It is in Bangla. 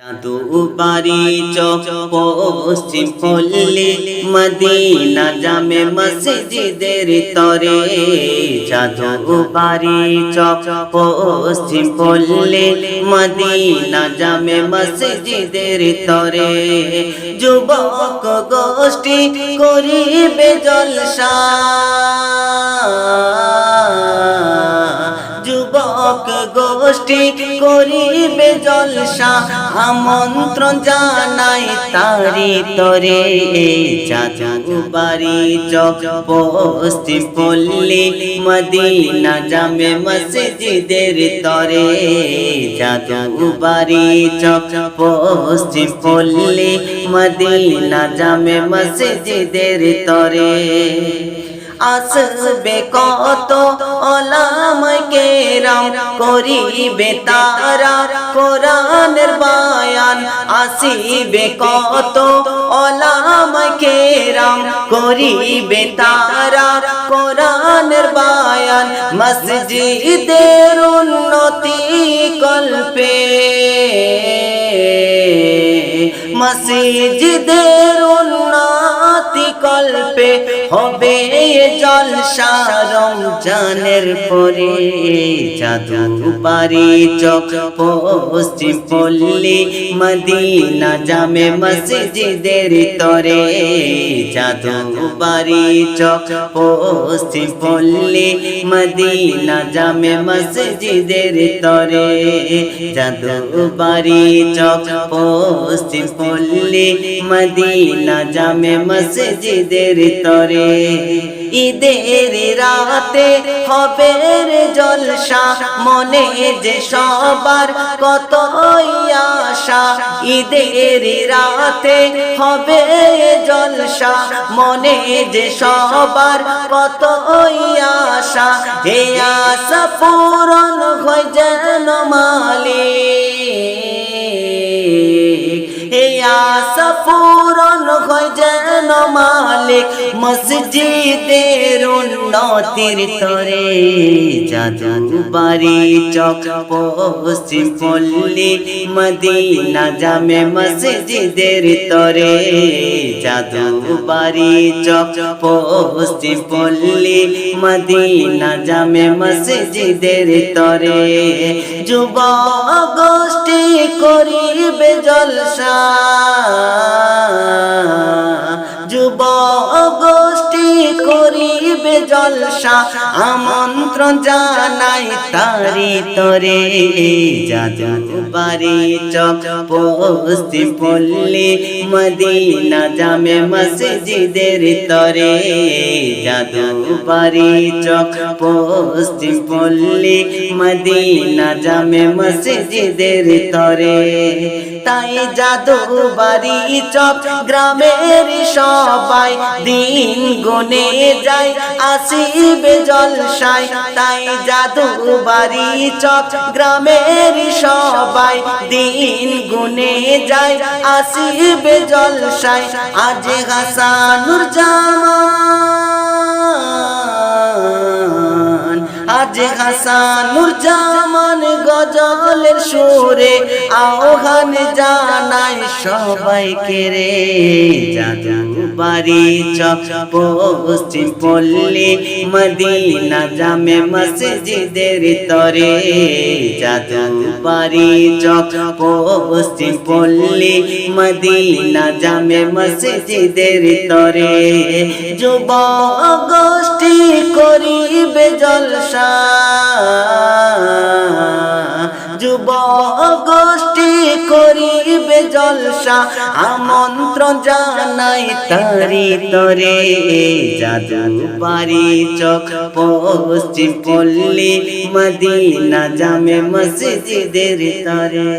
জাদু বাড়ি চক পশ্চিম পল্লী, মদিনা জামে মসজিদের তরে। জাদু বাড়ি চক পশ্চিম পল্লী, মদিনা জামে মসজিদের তরে। যুবক গোষ্ঠী করিবে জলসা। গোষ্ঠী করিবে জলসা। আমন্ত্রণ জানাই তারি তরে। বাড়ি চক পশ্চিম পল্লী মদিনা জামে মসজিদের তরে। বাড়ি চক পশ্চিম পল্লী মদিনা জামে মসজিদের তরে। আসবে কত ওলামায় কেরাম করিবে তারা? কোরআনের বায়ান আসিবে কত ওলামায় কেরাম করিবে তারা? কোরআনের বায়ান মসজিদের উন্নতি কল্পে। মসজিদের উন্নতি কল্পে হবে জলসা রমজানের পরে জাদু বাড়ি চক, পশ্চিম পল্লী মদিনা জামে মসজিদের তরে জাদু বাড়ি চক, পশ্চিম পল্লী মদিনা জামে মসজিদের তরে জাদু বাড়ি চক, পশ্চিম পল্লী মদিনা জামে মসজিদের তরে ঈদের রাতে হবে জলসা, মনে যে সবার কত আশা। ঈদের রাতে হবে জলসা, মনে যে সবার কত আশা। হে আশা পূরণ হয় মালিক। হে আশা পূরণ হয় মালিক, মসজিদের উন্নতির তরে জাদু বাড়ি চক পশ্চিম পল্লী, মদিনা জামে মসজিদের তরে জাদু বাড়ি চক পশ্চিম পল্লী, মদিনা জামে মসজিদের তরে যুব গোষ্ঠী করিবে জলসা। যুব গোষ্ঠী করিবে জলসা, আমন্ত্রণ জানাই তারি তরে। জাদু বাড়ি চক পশ্চিম পল্লী, মদিনা জামে মসজিদের তরে। জাদু বাড়ি চক পশ্চিম পল্লী, মদিনা জামে মসজিদের তরে। তাই জাদু বাড়ি চক গ্রামের সবাই দিন গনে যায়, আসিবে জলসায়, তাই জাদু বাড়ি চক গ্রামের সবাই দিন গুনে যায়, আসিবে জলসায়, আজ হাসানুর জামান আজ হাসানুর জামান গজলের সুরে আহ্বান জানাই সবাইকে রে। বাড়ি চক পশ্চিম পল্লী, মদিনা জামে মসজিদের তরে। জাদু বাড়ি চক পশ্চিম পল্লী, মদিনা জামে মসজিদের তরে। যুব গোষ্ঠী করিবে জলসা যুব গোষ্ঠী করিবে জলসা, আমন্ত্রণ জানাই তারি তরে। জাদু বাড়ি চক, পশ্চিম পল্লী, মদিনা জামে মসজিদের তরে।